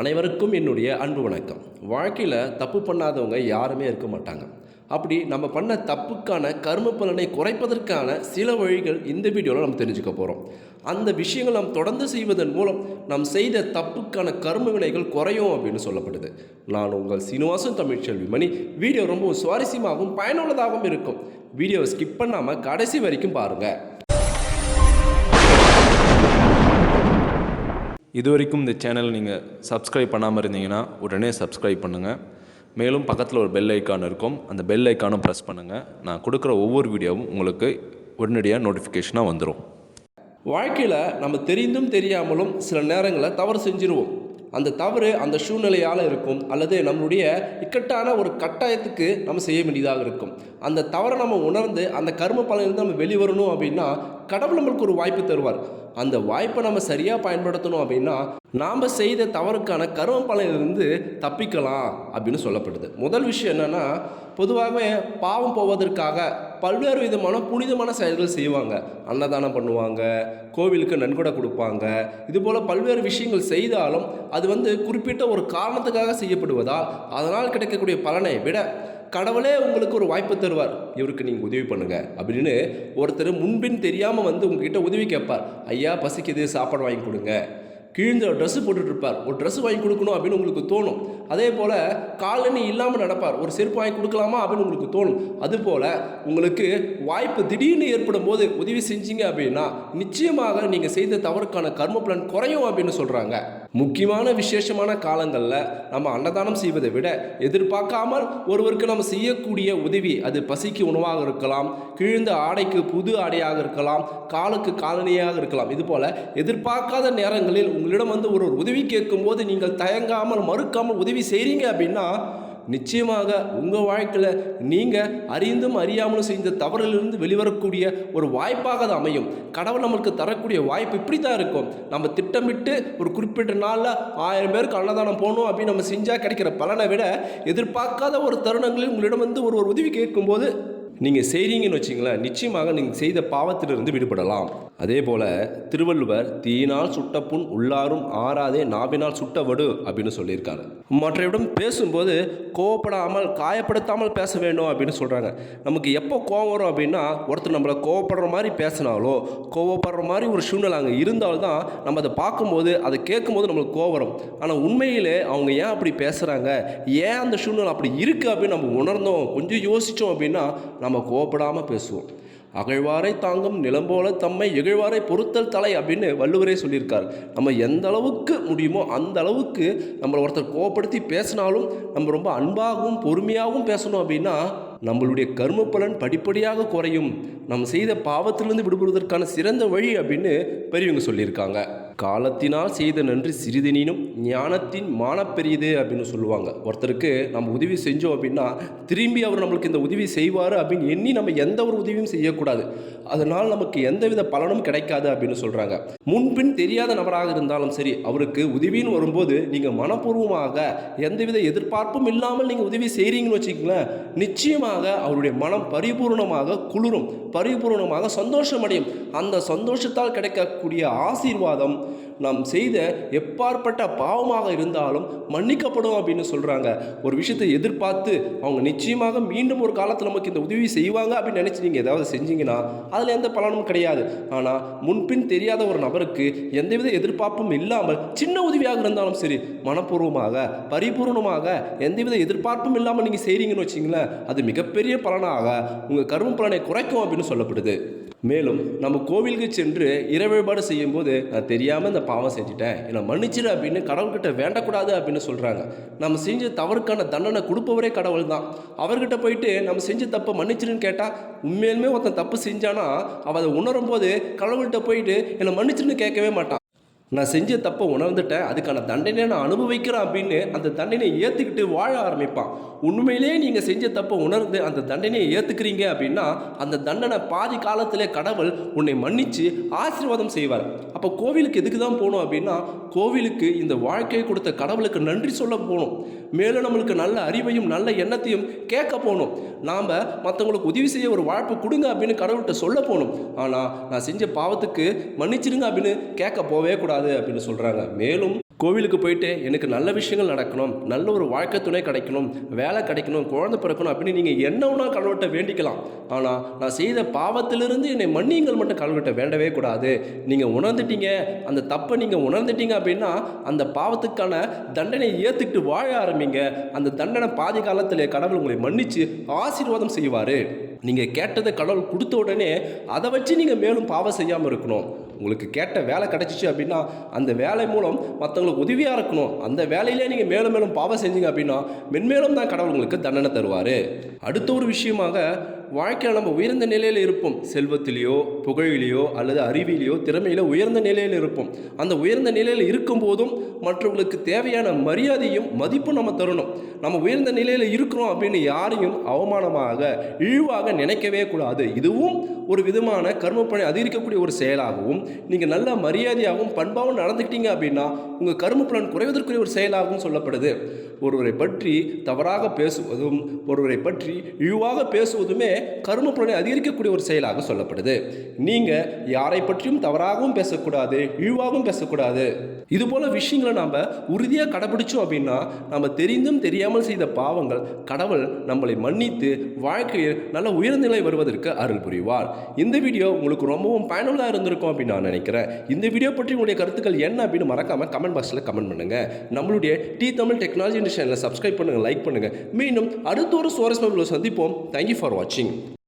அனைவருக்கும் என்னுடைய அன்பு வணக்கம். வாழ்க்கையில் தப்பு பண்ணாதவங்க யாருமே இருக்க மாட்டாங்க. அப்படி நம்ம பண்ண தப்புக்கான கர்ம பலனை குறைப்பதற்கான சில வழிகள் இந்த வீடியோவில் நம்ம தெரிஞ்சுக்க போகிறோம் அந்த விஷயங்கள் நாம் தொடர்ந்து செய்வதன் மூலம் நாம் செய்த தப்புக்கான கர்ம வினைகள் குறையும் அப்படின்னு சொல்லப்படுது. நான் உங்கள் சீனிவாசன் தமிழ்ச்செல்வி மணி வீடியோ ரொம்ப சுவாரஸ்யமாகவும் பயனுள்ளதாகவும் இருக்கும். வீடியோவை ஸ்கிப் பண்ணாமல் கடைசி வரைக்கும் பாருங்கள் இது வரைக்கும் இந்த சேனல் நீங்கள் சப்ஸ்கிரைப் பண்ணாமல் இருந்தீங்கன்னா உடனே சப்ஸ்கிரைப் பண்ணுங்கள் மேலும் பக்கத்தில் ஒரு பெல் ஐக்கான் இருக்கும். அந்த பெல் ஐக்கானும் ப்ரெஸ் பண்ணுங்கள் நான் கொடுக்குற ஒவ்வொரு வீடியோவும் உங்களுக்கு உடனடியாக நோட்டிஃபிகேஷனாக வந்துடும் வாழ்க்கையில் நம்ம தெரிந்தும் தெரியாமலும் சில நேரங்களில் தவறு செஞ்சிருவோம். அந்த தவறு அந்த சூழ்நிலையால் இருக்கும் அல்லது நம்மளுடைய இக்கட்டான ஒரு கட்டாயத்துக்கு நம்ம செய்ய வேண்டியதாக இருக்கும். அந்த தவறை நம்ம உணர்ந்து அந்த கர்ம பலனிலிருந்து நம்ம வெளிவரணும் அப்படின்னா கடவுள் நம்மளுக்கு ஒரு வாய்ப்பு தருவார். அந்த வாய்ப்பை நம்ம சரியாக பயன்படுத்தணும் அப்படின்னா நாம் செய்த தவறுக்கான கரும பலனிலிருந்து தப்பிக்கலாம் அப்படின்னு சொல்லப்படுது. முதல் விஷயம் என்னென்னா பொதுவாகவே பாவம் போவதற்காக பல்வேறு விதமான புனிதமான செயல்கள் செய்வாங்க. அன்னதானம் பண்ணுவாங்க கோவிலுக்கு நன்கொடை கொடுப்பாங்க. இதுபோல் பல்வேறு விஷயங்கள் செய்தாலும் அது வந்து குறிப்பிட்ட ஒரு காரணத்துக்காக செய்யப்படுவதால் அதனால் கிடைக்கக்கூடிய பலனை விட கடவுளே உங்களுக்கு ஒரு வாய்ப்பு தருவார். இவருக்கு நீங்கள் உதவி பண்ணுங்கள் அப்படின்னு ஒருத்தர் முன்பின் தெரியாமல் வந்து உங்ககிட்ட உதவி கேட்பார். ஐயா பசிக்குது சாப்பாடு வாங்கி கொடுங்க. கிழிந்த ட்ரெஸ்ஸு போட்டுட்டுருப்பார். ஒரு ட்ரெஸ் வாங்கி கொடுக்கணும் அப்படின்னு உங்களுக்கு தோணும். அதே போல் காலணி இல்லாமல் நடப்பார். ஒரு செருப்பு வாங்கி கொடுக்கலாமா அப்படின்னு உங்களுக்கு தோணும். அதுபோல் உங்களுக்கு வாய்ப்பு திடீர்னு ஏற்படும் போது உதவி செஞ்சீங்க அப்படின்னா நிச்சயமாக நீங்கள் செய்த தவறுக்கான கர்ம பலன் குறையும் அப்படின்னு சொல்கிறாங்க முக்கியமான விசேஷமான காலங்களில் நம்ம அன்னதானம் செய்வதை விட எதிர்பார்க்காமல் ஒருவருக்கு நம்ம செய்யக்கூடிய உதவி அது பசிக்கு உணவாக இருக்கலாம் கிழிந்த ஆடைக்கு புது ஆடையாக இருக்கலாம் காலுக்கு காலணியாக இருக்கலாம். இதுபோல் எதிர்பார்க்காத நேரங்களில் உங்களிடம் வந்து ஒரு ஒரு உதவி கேட்கும்போது நீங்கள் தயங்காமல் மறுக்காமல் உதவி செய்கிறீங்க அப்படின்னா நிச்சயமாக உங்கள் வாழ்க்கையில் நீங்கள் அறிந்தும் அறியாமலும் செய்த தவறிலிருந்து வெளிவரக்கூடிய ஒரு வாய்ப்பாக அது அமையும். கடவுள் நம்மளுக்கு தரக்கூடிய வாய்ப்பு இப்படி தான் இருக்கும். நம்ம திட்டமிட்டு ஒரு குறிப்பிட்ட நாளில் ஆயிரம் பேருக்கு அன்னதானம் போகணும் அப்படின்னு நம்ம செஞ்சால் கிடைக்கிற பலனை விட எதிர்பார்க்காத ஒரு தருணங்களில் உங்களிடம் வந்து ஒரு ஒரு உதவி கேட்கும்போது நீங்கள் செய்கிறீங்கன்னு வச்சிங்களேன் நிச்சயமாக நீங்கள் செய்த பாவத்திலிருந்து விடுபடலாம். அதே போல் திருவள்ளுவர் தீயினால் சுட்ட புண் உள்ளாரும் ஆறாதே நாவினால் சுட்ட வடு அப்படின்னு சொல்லியிருக்காரு. மற்றவிடம் பேசும்போது கோவப்படாமல் காயப்படுத்தாமல் பேச வேண்டும் அப்படின்னு சொல்கிறாங்க நமக்கு எப்போ கோவம் வரும் அப்படின்னா ஒருத்தர் நம்மளை கோவப்படுற மாதிரி பேசினாலோ கோவப்படுற மாதிரி ஒரு சூழ்நிலை அங்கே இருந்தால்தான் நம்ம அதை பார்க்கும்போது அதை கேட்கும்போது நம்மளுக்கு கோவம் வரும். ஆனால் உண்மையிலே அவங்க ஏன் அப்படி பேசுகிறாங்க ஏன் அந்த சூழ்நிலை அப்படி இருக்குது அப்படின்னு நம்ம உணர்ந்தோம் கொஞ்சம் யோசித்தோம் அப்படின்னா நம்ம கோபப்படாமல் பேசுவோம். அகழ்வாரை தாங்கும் நிலம்போல தம்மை இகழ்வாரை பொறுத்தல் தலை அப்படின்னு வள்ளுவரே சொல்லியிருக்கார். நம்ம எந்த அளவுக்கு முடியுமோ அந்த அளவுக்கு நம்மளை ஒருத்தர் கோவப்படுத்தி பேசினாலும் நம்ம ரொம்ப அன்பாகவும் பொறுமையாகவும் பேசணும் அப்படின்னா நம்மளுடைய கர்ம பலன் படிப்படியாக குறையும். நம்ம செய்த பாவத்திலிருந்து விடுபடுவதற்கான சிறந்த வழி அப்படின்னு பெரியவங்க சொல்லியிருக்காங்க. காலத்தினால் செய்த நன்றி சிறிதெனினும் ஞானத்தின் மானப்பெரியது அப்படின்னு சொல்லுவாங்க. ஒருத்தருக்கு நம்ம உதவி செஞ்சோம் அப்படின்னா திரும்பி அவர் நம்மளுக்கு இந்த உதவி செய்வார் அப்படின்னு எண்ணி நம்ம எந்த ஒரு உதவியும் செய்யக்கூடாது. அதனால் நமக்கு எந்தவித பலனும் கிடைக்காது அப்படின்னு சொல்கிறாங்க முன்பின் தெரியாத நபராக இருந்தாலும் சரி அவருக்கு உதவின்னு வரும்போது நீங்கள் மனப்பூர்வமாக எந்தவித எதிர்பார்ப்பும் இல்லாமல் நீங்கள் உதவி செய்கிறீங்கன்னு வச்சுக்கங்களேன் நிச்சயமாக அவருடைய மனம் பரிபூர்ணமாக குளிரும் பரிபூர்ணமாக சந்தோஷமடையும். அந்த சந்தோஷத்தால் கிடைக்கக்கூடிய ஆசீர்வாதம் நாம் செய்த எப்பாற்பட்ட பாவமாக இருந்தாலும் மன்னிக்கப்படும் அப்படின்னு சொல்கிறாங்க ஒரு விஷயத்தை எதிர்பார்த்து அவங்க நிச்சயமாக மீண்டும் ஒரு காலத்தில் நமக்கு இந்த உதவி செய்வாங்க அப்படின்னு நினச்சி நீங்கள் ஏதாவது செஞ்சீங்கன்னா அதில் எந்த பலனும் கிடையாது. ஆனால் முன்பின் தெரியாத ஒரு நபருக்கு எந்தவித எதிர்பார்ப்பும் இல்லாமல் சின்ன உதவியாக இருந்தாலும் சரி மனப்பூர்வமாக பரிபூர்ணமாக எந்தவித எதிர்பார்ப்பும் இல்லாமல் நீங்கள் செய்கிறீங்கன்னு வச்சிங்களேன் அது மிகப்பெரிய பலனாக உங்கள் கரும பலனை குறைக்கும் அப்படின்னு சொல்லப்படுது. மேலும் நம்ம கோவிலுக்கு சென்று இறை வழிபாடு செய்யும்போது நான் தெரியாமல் இந்த பாவம் செஞ்சுட்டேன். என்னை மன்னிச்சிடு அப்படின்னு கடவுள்கிட்ட வேண்டக்கூடாது அப்படின்னு சொல்கிறாங்க நம்ம செஞ்ச தவறுக்கான தண்டனை கொடுப்பவரே கடவுள் தான் அவர்கிட்ட போயிட்டு நம்ம செஞ்ச தப்பை மன்னிச்சிருன்னு கேட்டால் உண்மையிலுமே ஒருத்தன் தப்பு செஞ்சானா அவள் அதை உணரும் போது கடவுள்கிட்ட போயிட்டு என்னை மன்னிச்சிருன்னு கேட்கவே மாட்டான். நான் செஞ்ச தப்பை உணர்ந்துட்டேன் அதுக்கான தண்டனையை நான் அனுபவிக்கிறேன் அப்படின்னு அந்த தண்டனையை ஏற்றுக்கிட்டு வாழ ஆரம்பிப்பான். உண்மையிலேயே நீங்கள் செஞ்ச தப்பை உணர்ந்து அந்த தண்டனையை ஏற்றுக்கிறீங்க அப்படின்னா அந்த தண்டனை பாதி காலத்திலே கடவுள் உன்னை மன்னித்து ஆசீர்வாதம் செய்வார். அப்போ கோவிலுக்கு எதுக்கு தான் போகணும் அப்படின்னா கோவிலுக்கு இந்த வாழ்க்கையை கொடுத்த கடவுளுக்கு நன்றி சொல்ல போகணும் மேலும் நம்மளுக்கு நல்ல அறிவையும் நல்ல எண்ணத்தையும் கேட்க போகணும் நாம் மற்றவங்களுக்கு உதவி செய்ய ஒரு வாழ்ப்பு கொடுங்க அப்படின்னு கடவுள்கிட்ட சொல்ல போகணும் ஆனால் நான் செஞ்ச பாவத்துக்கு மன்னிச்சிடுங்க அப்படின்னு கேட்க போவே கூடாது. அப்படின்னு சொல்கிறாங்க மேலும் கோவிலுக்கு போயிட்டு எனக்கு நல்ல விஷயங்கள் நடக்கணும் நல்ல ஒரு வாழ்க்கை துணை கிடைக்கணும் வேலை கிடைக்கணும் குழந்தை பிறக்கணும் அப்படின்னு நீங்கள் என்னவுனா கடவுள்கிட்ட வேண்டிக்கலாம். ஆனால் நான் செய்த பாவத்திலிருந்து என்னை மன்னியுங்கள் மட்டும் கடவுள்கிட்ட வேண்டவே கூடாது. நீங்கள் உணர்ந்துட்டீங்க அந்த தப்பை நீங்கள் உணர்ந்துட்டீங்க அப்படின்னா அந்த பாவத்துக்கான தண்டனை ஏற்றுக்கிட்டு வாழ ஆரம்பிங்க. அந்த தண்டனை பாதி காலத்தில் கடவுள் உங்களை மன்னிச்சு ஆசீர்வாதம் செய்வார். நீங்கள் கேட்டதை கடவுள் கொடுத்த உடனே அதை வச்சு நீங்கள் மேலும் பாவம் செய்யாமல் இருக்கணும். உங்களுக்கு கேட்ட வேலை கிடச்சிச்சு அப்படின்னா அந்த வேலை மூலம் மற்றவங்களுக்கு உதவியாக இருக்கணும். அந்த வேலையிலே நீங்கள் மேலும் மேலும் பாவம் செஞ்சீங்க அப்படின்னா மென்மேலும் தான் கடவுள் உங்களுக்கு தண்டனை தருவார். அடுத்த ஒரு விஷயமாக வாழ்க்கையில் நம்ம உயர்ந்த நிலையில் இருப்போம். செல்வத்திலேயோ புகழிலேயோ அல்லது அறிவிலேயோ திறமையிலோ உயர்ந்த நிலையில் இருப்போம். அந்த உயர்ந்த நிலையில் இருக்கும்போதும் மற்றவங்களுக்கு தேவையான மரியாதையும் மதிப்பும் நம்ம தரணும். நம்ம உயர்ந்த நிலையில் இருக்கிறோம் அப்படின்னு யாரையும் அவமானமாக இழிவாக நினைக்கவே கூடாது. இதுவும் ஒரு விதமான கர்மப்பணி அதிகரிக்கக்கூடிய ஒரு செயலாகவும் நீங்கள் நல்ல மரியாதையாகவும் பண்பாகவும் நடந்துக்கிட்டீங்க அப்படின்னா உங்கள் கர்மப்பலன் குறைவதற்குரிய ஒரு செயலாகவும் சொல்லப்படுது. ஒருவரை பற்றி தவறாக பேசுவதும் ஒருவரை பற்றி இழிவாக பேசுவதுமே கரும பலனை அதிகரிக்கக்கூடிய ஒரு செயலாக சொல்லப்படுது. நீங்கள் யாரை பற்றியும் தவறாகவும் பேசக்கூடாது இழிவாகவும் பேசக்கூடாது. இது போல விஷயங்களை நாம் உறுதியாக கடைபிடிச்சோம் அப்படின்னா நம்ம தெரிந்தும் தெரியாமல் செய்த பாவங்கள் கடவுள் நம்மளை மன்னித்து வாழ்க்கையில் நல்ல உயர்நிலை வருவதற்கு அருள் புரிவார். இந்த வீடியோ உங்களுக்கு ரொம்பவும் பயனுள்ளதாக இருந்திருக்கும் அப்படின்னு நான் நினைக்கிறேன். இந்த வீடியோ பற்றி உங்களுடைய கருத்துக்கள் என்ன அப்படின்னு மறக்காம கமெண்ட் பாக்ஸில் கமெண்ட் பண்ணுங்க. நம்மளுடைய டி தமிழ் டெக்னாலஜி சேனலை சப்ஸ்கிரைப் பண்ணுங்கள் லைக் பண்ணுங்கள் மீண்டும் அடுத்த ஒரு சுவாரஸ்யமான சந்திப்போம். தேங்க்யூ ஃபார் வாட்சிங் Аминь.